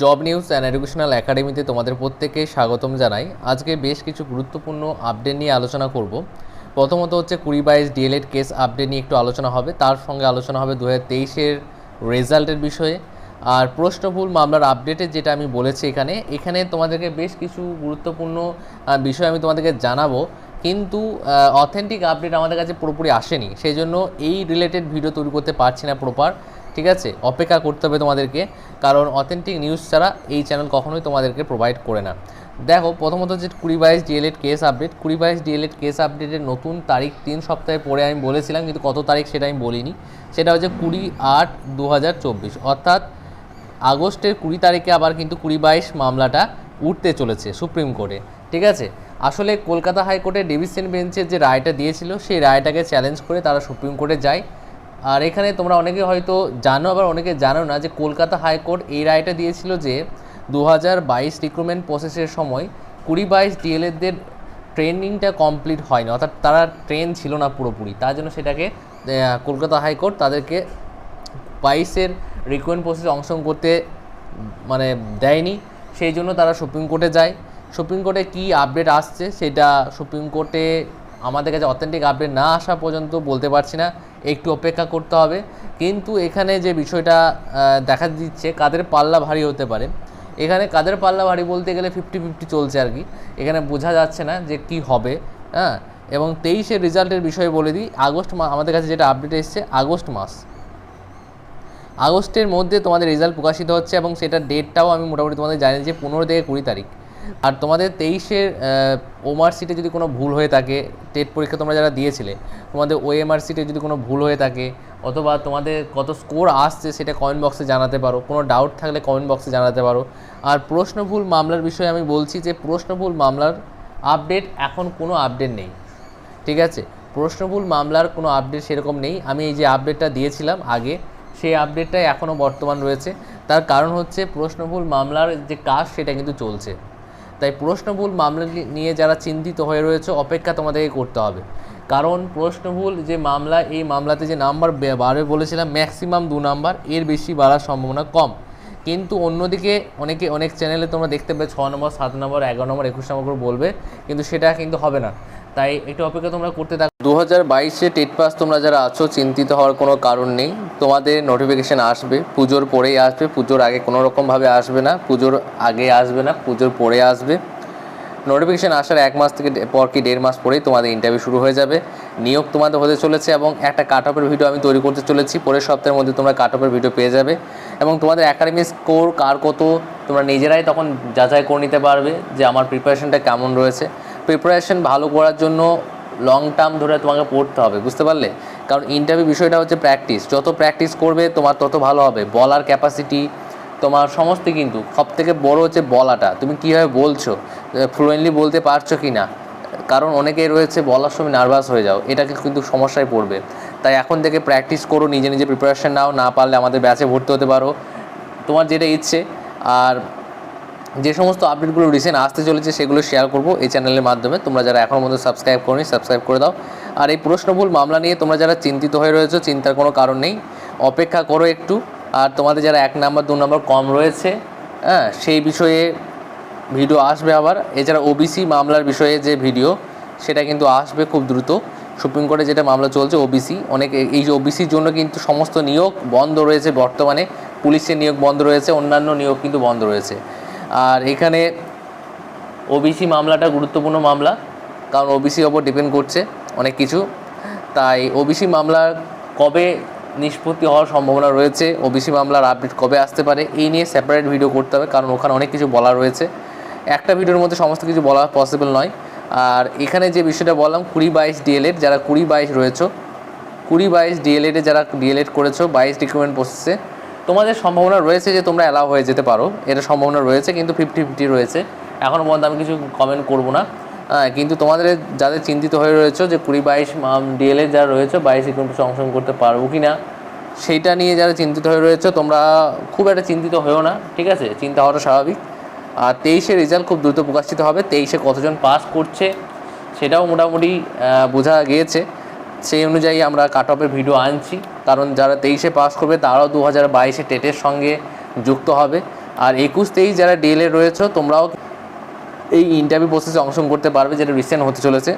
Job news and educational একাডেমিতে তোমাদের প্রত্যেককে স্বাগতম জানাই। আজকে বেশ কিছু গুরুত্বপূর্ণ আপডেট নিয়ে আলোচনা করব। প্রথমত হচ্ছে কুড়ি বাইশ ডিএলএড কেস আপডেট নিয়ে একটু আলোচনা হবে। তার সঙ্গে আলোচনা হবে দু হাজার তেইশের রেজাল্টের বিষয়ে। আর প্রশ্নভুল মামলার আপডেটে যেটা আমি বলেছি এখানে এখানে তোমাদেরকে বেশ কিছু গুরুত্বপূর্ণ বিষয় আমি তোমাদেরকে জানাব। কিন্তু অথেন্টিক আপডেট আমাদের কাছে পুরোপুরি আসেনি। সেই জন্য এই রিলেটেড ভিডিও তৈরি করতে পারছি না প্রপার ঠিক আছে? অপেক্ষা করতে হবে তোমাদেরকে, কারণ অথেন্টিক নিউজ ছাড়া এই চ্যানেল কখনোই তোমাদেরকে প্রোভাইড করে না। দেখো, প্রথমত যে কুড়ি বাইশ ডিএলএড কেস আপডেট কুড়ি বাইশ ডিএলএড কেস আপডেটের নতুন তারিখ তিন সপ্তাহে পরে আমি বলেছিলাম, কিন্তু কত তারিখ সেটা আমি বলিনি। সেটা হচ্ছে কুড়ি আট দু অর্থাৎ আগস্টের কুড়ি তারিখে আবার কিন্তু কুড়ি বাইশ মামলাটা উঠতে চলেছে সুপ্রিম কোর্টে। ঠিক আছে? আসলে কলকাতা হাইকোর্টের ডিভিশন বেঞ্চের যে রায়টা দিয়েছিল, সেই রায়টাকে চ্যালেঞ্জ করে তারা সুপ্রিম কোর্টে যায়। আর এখানে তোমরা অনেকে হয়তো জানো, আবার অনেকে জানো না যে কলকাতা হাইকোর্ট এই রায়টা দিয়েছিল যে দু হাজার বাইশ রিক্রুটমেন্ট প্রসেসের সময় কুড়ি বাইশ ডিএলএদের ট্রেনিংটা কমপ্লিট হয়নি, অর্থাৎ তারা ট্রেন ছিল না পুরোপুরি। তার জন্য সেটাকে কলকাতা হাইকোর্ট তাদেরকে বাইশের রিক্রুটমেন্ট প্রসেসে অংশগ্রহণ করতে মানে দেয়নি। সেই জন্য তারা সুপ্রিম কোর্টে যায়। সুপ্রিম কোর্টে কী আপডেট আসছে সেটা সুপ্রিম কোর্টে আমাদের কাছে অথেন্টিক আপডেট না আসা পর্যন্ত বলতে পারছি না। একটু অপেক্ষা করতে হবে। কিন্তু এখানে যে বিষয়টা দেখা দিচ্ছে, কাদের পাল্লা ভারী হতে পারে। এখানে কাদের পাল্লা ভারী বলতে গেলে ফিফটি ফিফটি চলছে আর কি। এখানে বোঝা যাচ্ছে না যে কি হবে হ্যাঁ? এবং তেইশের রেজাল্টের বিষয়ে বলে দিই, আগস্ট মা, আমাদের কাছে যেটা আপডেট এসছে, আগস্ট মাস। আগস্টের মধ্যে তোমাদের রেজাল্ট প্রকাশিত হচ্ছে এবং সেটার ডেটটাও আমি মোটামুটি তোমাদের জানিয়ে যে পনেরো থেকে কুড়ি তারিখ। আর তোমাদের তেইশের ওমার সিটে যদি কোনো ভুল হয়ে থাকে, টেট পরীক্ষা তোমরা যারা দিয়েছিলে, তোমাদের ওএমআর সিটে যদি কোনো ভুল হয়ে থাকে, অথবা তোমাদের কত স্কোর আসছে সেটা কমেন্ট বক্সে জানাতে পারো। কোনো ডাউট থাকলে কমেন্ট বক্সে জানাতে পারো। আর প্রশ্নভুল মামলার বিষয়ে আমি বলছি যে, প্রশ্নভুল মামলার আপডেট এখন কোনো আপডেট নেই। ঠিক আছে? প্রশ্নভুল মামলার কোনো আপডেট সেরকম নেই। আমি এই যে আপডেটটা দিয়েছিলাম আগে, সেই আপডেটটাই এখনও বর্তমান রয়েছে। তার কারণ হচ্ছে, প্রশ্নভুল মামলার যে কাজ সেটা কিন্তু চলছে। তাই প্রশ্নভুল মামলা নিয়ে যারা চিন্তিত হয়ে রয়েছে, অপেক্ষা তোমাদেরকে করতে হবে। কারণ প্রশ্নভুল যে মামলা, এই মামলাতে যে নাম্বার বাড়বে বলেছিলাম ম্যাক্সিমাম দু নাম্বার, এর বেশি বাড়ার সম্ভাবনা কম। কিন্তু অন্যদিকে অনেকে, অনেক চ্যানেলে তোমরা দেখতে পাবে, ছ নম্বর, সাত নম্বর, এগারো নম্বর, একুশ নম্বর করে বলবে, কিন্তু সেটা কিন্তু হবে না। তাই একটু অপেক্ষা তোমরা করতে দু হাজার বাইশে টেট পাস তোমরা যারা আছো, চিন্তিত হওয়ার কোনো কারণ নেই। তোমাদের নোটিফিকেশান আসবে। পুজোর পরেই আসবে। পুজোর আগে কোনো রকমভাবে আসবে না। পুজোর আগে আসবে না। পুজোর পরে আসবে। নোটিফিকেশান আসার এক মাস থেকে পর কি দেড় মাস পরেই তোমাদের ইন্টারভিউ শুরু হয়ে যাবে। নিয়োগ তোমাদের হতে চলেছে এবং একটা কাট অফের ভিডিও আমি তৈরি করতে চলেছি। পরের সপ্তাহের মধ্যে তোমরা কাট অফের ভিডিও পেয়ে যাবে। এবং তোমাদের একাডেমিক স্কোর কার কত, তোমরা নিজেরাই তখন যাচাই করে নিতে পারবে যে আমার প্রিপারেশনটা কেমন রয়েছে। প্রিপারেশন ভালো করার জন্য লং টার্ম ধরে তোমাকে পড়তে হবে, বুঝতে পারলে? কারণ ইন্টারভিউ বিষয়টা হচ্ছে প্র্যাকটিস যত প্র্যাকটিস করবে, তোমার তত ভালো হবে। বলার ক্যাপাসিটি তোমার সমস্ত কিন্তু সব থেকে বড় হচ্ছে বলাটা। তুমি কীভাবে বলছো? ফ্লুয়েন্টলি বলতে পারছ কি না কারণ অনেকেই রয়েছে, বলার সময় নার্ভাস হয়ে যাও। এটাকে কিন্তু সমস্যায় পড়বে। তাই এখন থেকে প্র্যাকটিস করো, নিজে নিজে প্রিপারেশান নাও। না পারলে আমাদের ব্যাচে ভর্তি হতে পারো। তোমার যেটা ইচ্ছে। আর যে সমস্ত আপডেটগুলো রিসেন্ট আসতে চলেছে, সেগুলো শেয়ার করব এই চ্যানেলের মাধ্যমে। তোমরা যারা এখনও মধ্যে সাবস্ক্রাইব করনি সাবস্ক্রাইব করে দাও। আর এই প্রশ্নভুল মামলা নিয়ে তোমরা যারা চিন্তিত হয়ে রয়েছো, চিন্তার কোনো কারণ নেই। অপেক্ষা করো একটু। আর তোমাদের যারা এক নাম্বার, দু নম্বর কম রয়েছে হ্যাঁ সেই বিষয়ে ভিডিও আসবে আবার। এছাড়া ওবিসি মামলার বিষয়ে যে ভিডিও সেটা কিন্তু আসবে খুব দ্রুত। সুপ্রিম কোর্টে যেটা মামলা চলছে ওবিসি অনেক এই যে ওবিসির জন্য কিন্তু সমস্ত নিয়োগ বন্ধ রয়েছে বর্তমানে। পুলিশের নিয়োগ বন্ধ রয়েছে, অন্যান্য নিয়োগ কিন্তু বন্ধ রয়েছে। আর এখানে ওবিসি মামলাটা গুরুত্বপূর্ণ মামলা, কারণ ওবিসির ওপর ডিপেন্ড করছে অনেক কিছু। তাই ওবিসি মামলা কবে নিষ্পত্তি হওয়ার সম্ভাবনা রয়েছে ওবিসি মামলার আপডেট কবে আসতে পারে, এই নিয়ে সেপারেট ভিডিও করতে হবে, কারণ ওখানে অনেক কিছু বলা রয়েছে। একটা ভিডিওর মধ্যে সমস্ত কিছু বলা পসিবল নয়। আর এখানে যে বিষয়টা বললাম, কুড়ি বাইশ ডিএলএড যারা কুড়ি বাইশ রয়েছে, কুড়ি বাইশ ডিএলএডে যারা ডিএলএড করেছ, বাইশ রিক্রুটমেন্ট প্রসেসে তোমাদের সম্ভাবনা রয়েছে যে তোমরা অ্যালাউ হয়ে যেতে পারো। এটা সম্ভাবনা রয়েছে, কিন্তু ফিফটি ফিফটি রয়েছে। এখনও পর্যন্ত আমি কিছু কমেন্ট করব না। কিন্তু তোমাদের যাদের চিন্তিত হয়ে রয়েছে যে কুড়ি বাইশ ডিএলএ যারা রয়েছে, বাইশ রিক্রুটমেন্ট অংশগ্রহণ করতে পারব কি না সেইটা নিয়ে যারা চিন্তিত হয়ে রয়েছে, তোমরা খুব একটা চিন্তিত হয়েও না, ঠিক আছে? চিন্তা হওয়াটা স্বাভাবিক। আর তেইশে রেজাল্ট খুব দ্রুত প্রকাশিত হবে, তেইশে কতজন পাস করছে, সেটাও মোটামুটি বোঝা গিয়েছে। সেই অনুযায়ী আমরা কাট অফের ভিডিও আনছি। কারণ যারা তেইশে পাস করবে, তারাও দু হাজার বাইশে টেটের সঙ্গে যুক্ত হবে। আর একুশ তেইশ যারা ডিএলএ রয়েছে, তোমরাও এই ইন্টারভিউ প্রসেসে অংশগ্রহণ করতে পারবে, যেটা রিসেন্ট হতে চলেছে।